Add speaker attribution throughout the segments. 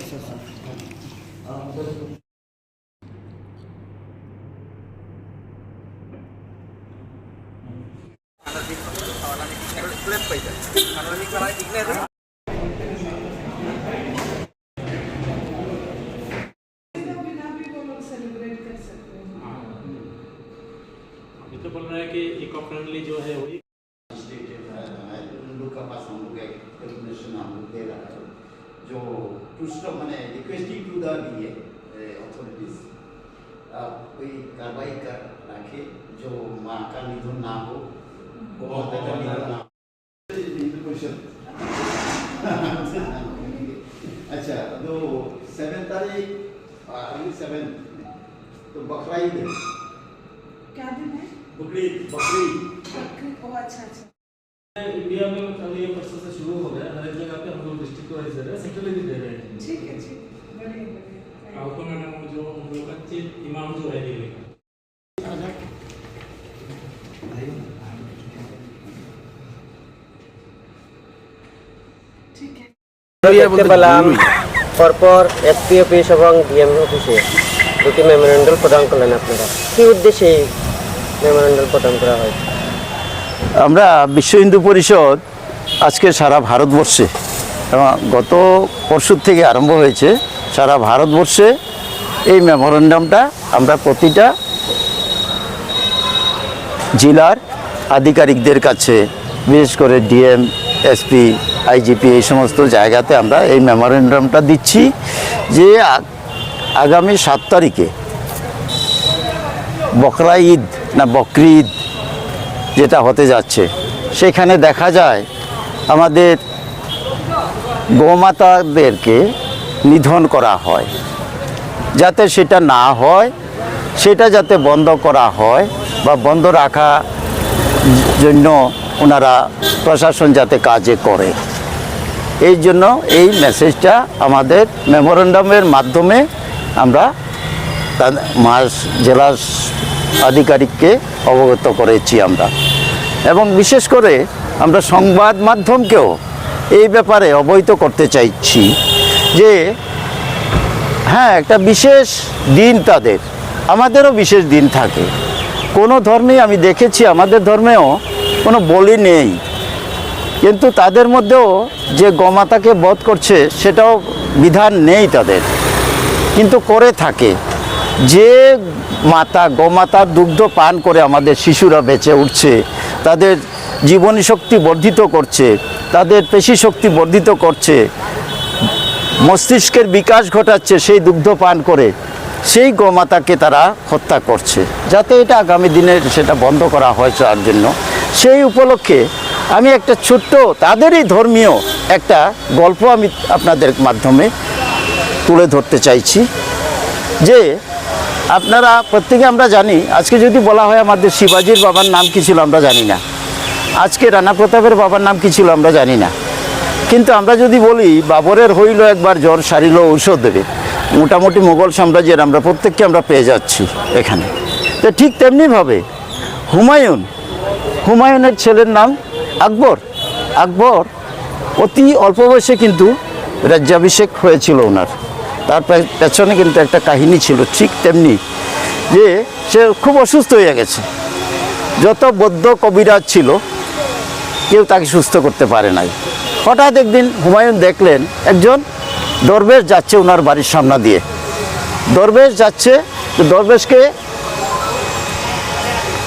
Speaker 1: कर
Speaker 2: सकते हैं
Speaker 3: अभी तो बोल रहा है कि इको फ्रेंडली जो है वही
Speaker 1: लोग का पास हम लोग एक हम लोग दे रहा है, जो टूस्ट मैंने रिक्वेस्टिंग टू द ये अथॉरिटीज कोई कार्रवाई कर रखे जो माँ का निधन ना हो माता का निधन ना हो. अच्छा तो सेवन तारीख अगली सेवन तो बकरा ईद है।
Speaker 2: क्या दिन है?
Speaker 1: बकरी बकरी।
Speaker 2: बकरी ओ अच्छा अच्छा।
Speaker 3: इंडिया में अभी ये परसों से शुरू हो गया हर एक जगह पे हम लोग डिस्ट्रिक्ट वाइज दे रहे हैं सेंट्रली भी दे रहे हैं
Speaker 2: ठीक है ठीक है बढ़िया बढ़िया
Speaker 3: आपको मैडम जो हम लोग का चीफ इमाम जो है दिल्ली का
Speaker 2: ठीक है
Speaker 4: দেখতে পেলাম পরপর এসপি অফিস এবং ডিএম অফিসে দুটি মেমোরেন্ডাল প্রদান করলেন আপনারা কি উদ্দেশ্যে এই মেমোরেন্ডাল প্রদান করা হয়
Speaker 5: আমরা বিশ্ব হিন্দু পরিষদ আজকে সারা ভারতবর্ষে গত পরশুর থেকে আরম্ভ হয়েছে সারা ভারতবর্ষে এই মেমোরেন্ডামটা আমরা প্রতিটা জেলার আধিকারিকদের কাছে, বিশেষ করে ডিএম, এসপি, আইজিপি এই সমস্ত জায়গাতে আমরা এই মেমোরেন্ডামটা দিচ্ছি যে আগামী সাত তারিখে বকরা ঈদ না বকরি ঈদ যেটা হতে যাচ্ছে। সেখানে দেখা যায় আমাদের গোমাতাদেরকে নিধন করা হয়। যাতে সেটা না হয়, সেটা যাতে বন্ধ করা হয় বা বন্ধ রাখা জন্য ওনারা প্রশাসন যাতে কাজে করে। এই জন্য এই মেসেজটা আমাদের মেমোরেন্ডামের মাধ্যমে আমরা মাস জেলা আধিকারিককে অবগত করেছি আমরা। এবং বিশেষ করে আমরা সংবাদ মাধ্যমকেও এই ব্যাপারে অবহিত করতে চাইছি যে হ্যাঁ একটা বিশেষ দিন তাদের, আমাদেরও বিশেষ দিন থাকে। কোনো ধর্মেই আমি দেখেছি, আমাদের ধর্মেও কোনো বলি নেই। কিন্তু তাদের মধ্যেও যে গমাতাকে বধ করছে, সেটাও বিধান নেই তাদের। কিন্তু করে থাকে। যে মাতা, গোমাতার দুগ্ধ পান করে আমাদের শিশুরা বেঁচে উঠছে তাদের জীবনী শক্তি বর্ধিত করছে, তাদের পেশি শক্তি বর্ধিত করছে, মস্তিষ্কের বিকাশ ঘটাচ্ছে সেই দুগ্ধ পান করে, সেই গোমাতাকে তারা হত্যা করছে। যাতে এটা আগামী দিনে সেটা বন্ধ করা হয় তার জন্য। সেই উপলক্ষে আমি একটা ছোট্ট তাদেরই ধর্মীয় একটা গল্প আমি আপনাদের মাধ্যমে তুলে ধরতে চাইছি, যে আপনারা প্রত্যেকে আমরা জানি, আজকে যদি বলা হয় আমাদের শিবাজির বাবার নাম কি ছিল আমরা জানি না। আজকে রানা প্রতাপের বাবার নাম কি ছিল আমরা জানি না। কিন্তু আমরা যদি বলি, বাবরের হইল একবার জ্বর সারিল ঔষধ দেবে। মোটামুটি মুঘল সাম্রাজ্যের আমরা প্রত্যেককে আমরা পেয়ে যাচ্ছি এখানে। তো ঠিক তেমনিভাবে হুমায়ুন, হুমায়ুনের ছেলের নাম আকবর। আকবর অতি অল্প বয়সে কিন্তু রাজ্যাভিষেক হয়েছিল ওনার। তার পেছনে কিন্তু একটা কাহিনী ছিল, ঠিক তেমনি যে সে খুব অসুস্থ হয়ে গেছে। যত বৌদ্ধ কবিরাজ ছিল, কেউ তাকে সুস্থ করতে পারে নাই। হঠাৎ একদিন হুমায়ুন দেখলেন একজন দরবেশ যাচ্ছে ওনার বাড়ির সামনে দিয়ে। দরবেশ যাচ্ছে, দরবেশকে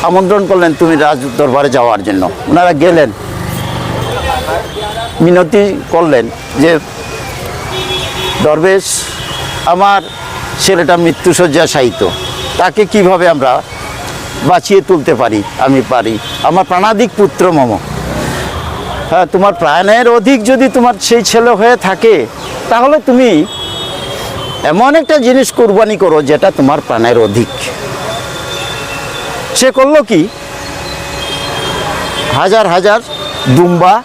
Speaker 5: আমন্ত্রণ করলেন, তুমি রাজ দরবারে যাওয়ার জন্য। ওনারা গেলেন, মিনতি করলেন যে দরবেশ আমার ছেলেটা মৃত্যুসজ্জা সাহিত্য। তাকে কীভাবে আমরা বাঁচিয়ে তুলতে পারি, আমি পারি। আমার প্রাণাদিক পুত্র মম। হ্যাঁ তোমার প্রাণের অধিক যদি তোমার সেই ছেলে হয়ে থাকে, তাহলে তুমি এমন একটা জিনিস কোরবানি করো যেটা তোমার প্রাণের অধিক। সে করল কি? হাজার হাজার দুম্বা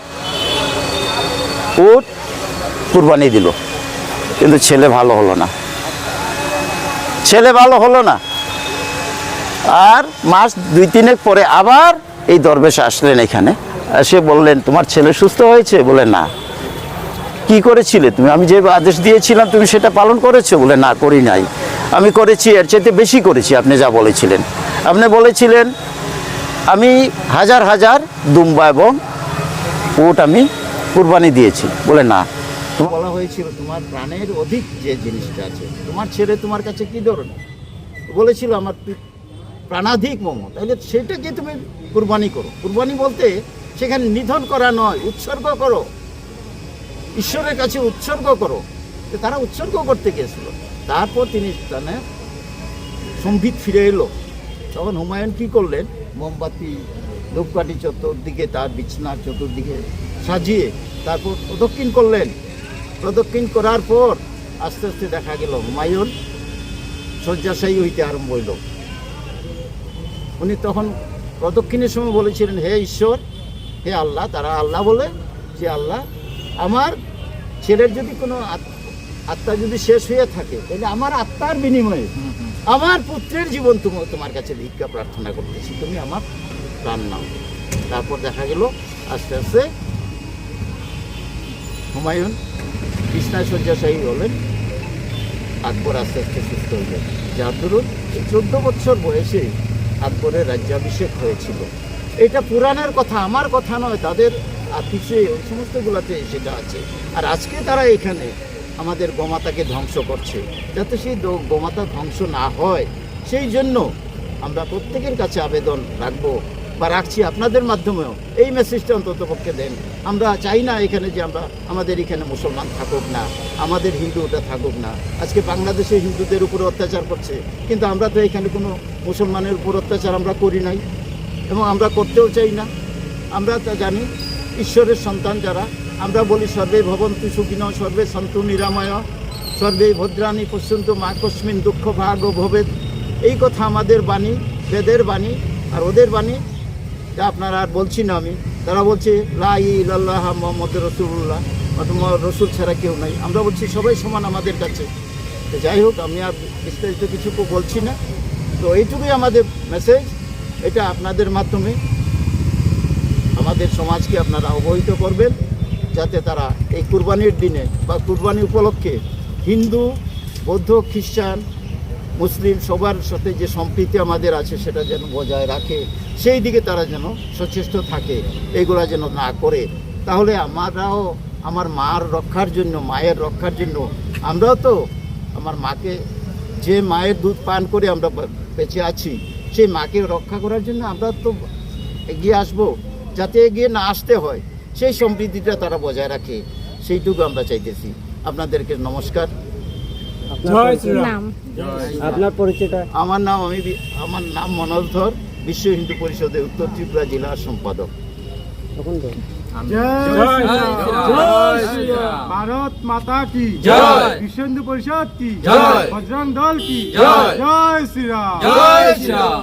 Speaker 5: উট কোরবানি দিল। কিন্তু ছেলে ভালো হলো না। ছেলে ভালো হলো না। আর মাস দুই তিনেক পরে আবার এই দরবেশ আসলেন এখানে। এসে বললেন, তোমার ছেলে সুস্থ হয়েছে? বলে, না। কি করেছিলে তুমি? আমি যে আদেশ দিয়েছিলাম, তুমি সেটা পালন করেছ? বলে, না, করি নাই। আমি করেছি, এর চাইতে বেশি করেছি। আপনি যা বলেছিলেন। আপনি বলেছিলেন, আমি হাজার হাজার দুম্বা এবং উট আমি কুরবানি দিয়েছি। বলে, না। হয়েছিল, তোমার প্রাণের অধিক যে জিনিসটা আছে, তোমার ছেলে তোমার কাছে কি ধরনের? বলেছিল, আমার প্রাণাধিক মম। তাহলে সেটাকে তুমি কুরবানি করো? কুরবানি বলতে সেখানে নিধন করা নয়, উৎসর্গ করো। ঈশ্বরের কাছে উৎসর্গ করো। তারা উৎসর্গ করতে গিয়েছিল। তারপর তিনি স্থানে সম্বিত ফিরে এলো। তখন হুমায়ুন কি করলেন? মোমবাতি, ধূপকাঠি চতুর্দিকে তার বিছনার চতুর্দিকে সাজিয়ে তারপর প্রদক্ষিণ করলেন। প্রদক্ষিণ করার পর আস্তে আস্তে দেখা গেল হুমায়ুন শয্যাশায়ী হইতে আরম্ভ হইল। উনি তখন প্রদক্ষিণের সময় বলেছিলেন হে ঈশ্বর হে আল্লাহ তারা আল্লাহ বলে যে আল্লাহ। আমার ছেলের যদি কোনো আত- আত্মা যদি শেষ হয়ে থাকে তাহলে আমার আত্মার বিনিময়ে আমার পুত্রের জীবন তুমি তোমার কাছে ভিক্ষা প্রার্থনা করতেছি তুমি আমার প্রাণ নাও। তারপর দেখা গেল আস্তে আস্তে হুমায়ুন কৃষ্ণায় শয্যাশায়ী হলেন। আকবর আস্তে আস্তে সুস্থ হলেন। যার দরুন চোদ্দ বছর বয়সে আকবরের রাজ্যাভিষেক হয়েছিল। এটা পুরাণের কথা, আমার কথা নয়, তাদের আতিশে ওই সমস্তগুলোতে সেটা আছে। আর আজকে তারা এখানে আমাদের গোমাতাকে ধ্বংস করছে। যাতে সেই গোমাতা ধ্বংস না হয়, সেই জন্য আমরা প্রত্যেকের কাছে আবেদন রাখব। বা রাখছি আপনাদের মাধ্যমেও, এই মেসেজটা অন্তত পক্ষে দেন। আমরা চাই না এখানে যে আমরা, আমাদের এখানে মুসলমান থাকুক না, আমাদের হিন্দুটা থাকুক না। আজকে বাংলাদেশে হিন্দুদের উপরে অত্যাচার করছে, কিন্তু আমরা তো এখানে কোনো মুসলমানের উপর অত্যাচার আমরা করি নাই, এবং আমরা করতেও চাই না। আমরা তা জানি, ঈশ্বরের সন্তান যারা, আমরা বলি সর্বে ভবন্তু সুখিন, সর্বে সন্তু নিরাময়, সর্বে ভদ্রাণী পশ্যন্ত মা কস্মিন দুঃখ ভাগ ও ভবেদ এই কথা আমাদের বাণী, বেদের বাণী, আর ওদের বাণী আপনারা আর বলছি না আমি। তারা বলছে, লা ইল্লাল্লাহ মোহাম্মদ রসুল্লাহ অথবা, রসুল ছাড়া কেউ নাই। আমরা বলছি, সবাই সমান আমাদের কাছে। তো যাই হোক, আমি আর বিস্তারিত কিছু বলছি না। তো এইটুকুই আমাদের মেসেজ এটা আপনাদের মাধ্যমে আমাদের সমাজকে আপনারা অবহিত করবেন, যাতে তারা এই কুরবানির দিনে বা কুরবানি উপলক্ষে হিন্দু, বৌদ্ধ, খ্রিস্টান মুসলিম সবার সাথে যে সম্প্রীতি আমাদের আছে সেটা যেন বজায় রাখে, সেই দিকে তারা যেন সচেষ্ট থাকে এইগুলা যেন না করে। তাহলে আমরাও আমার মার রক্ষার জন্য, মায়ের রক্ষার জন্য, আমরাও তো আমার মাকে, যে মায়ের দুধ পান করে আমরা বেঁচে আছি, সেই মাকে রক্ষা করার জন্য আমরা তো এগিয়ে আসব, যাতে এগিয়ে না আসতে হয়, সেই সম্প্রীতিটা তারা বজায় রাখে, সেইটুকু আমরা চাইতেছি। আপনাদেরকে নমস্কার।
Speaker 2: নাম
Speaker 4: আপনার পরিচয়টা?
Speaker 5: আমার নাম আমি আমার নাম মনোজ ধর বিশ্ব হিন্দু পরিষদের উত্তর ত্রিপুরা জেলার সম্পাদক।
Speaker 6: ভারত মাতা কি? বিশ্ব হিন্দু পরিষদ কি?
Speaker 7: জয়।
Speaker 6: বজরং দল কি?
Speaker 7: জয়।
Speaker 6: জয় শ্রীরাম।
Speaker 7: জয় শ্রীরাম।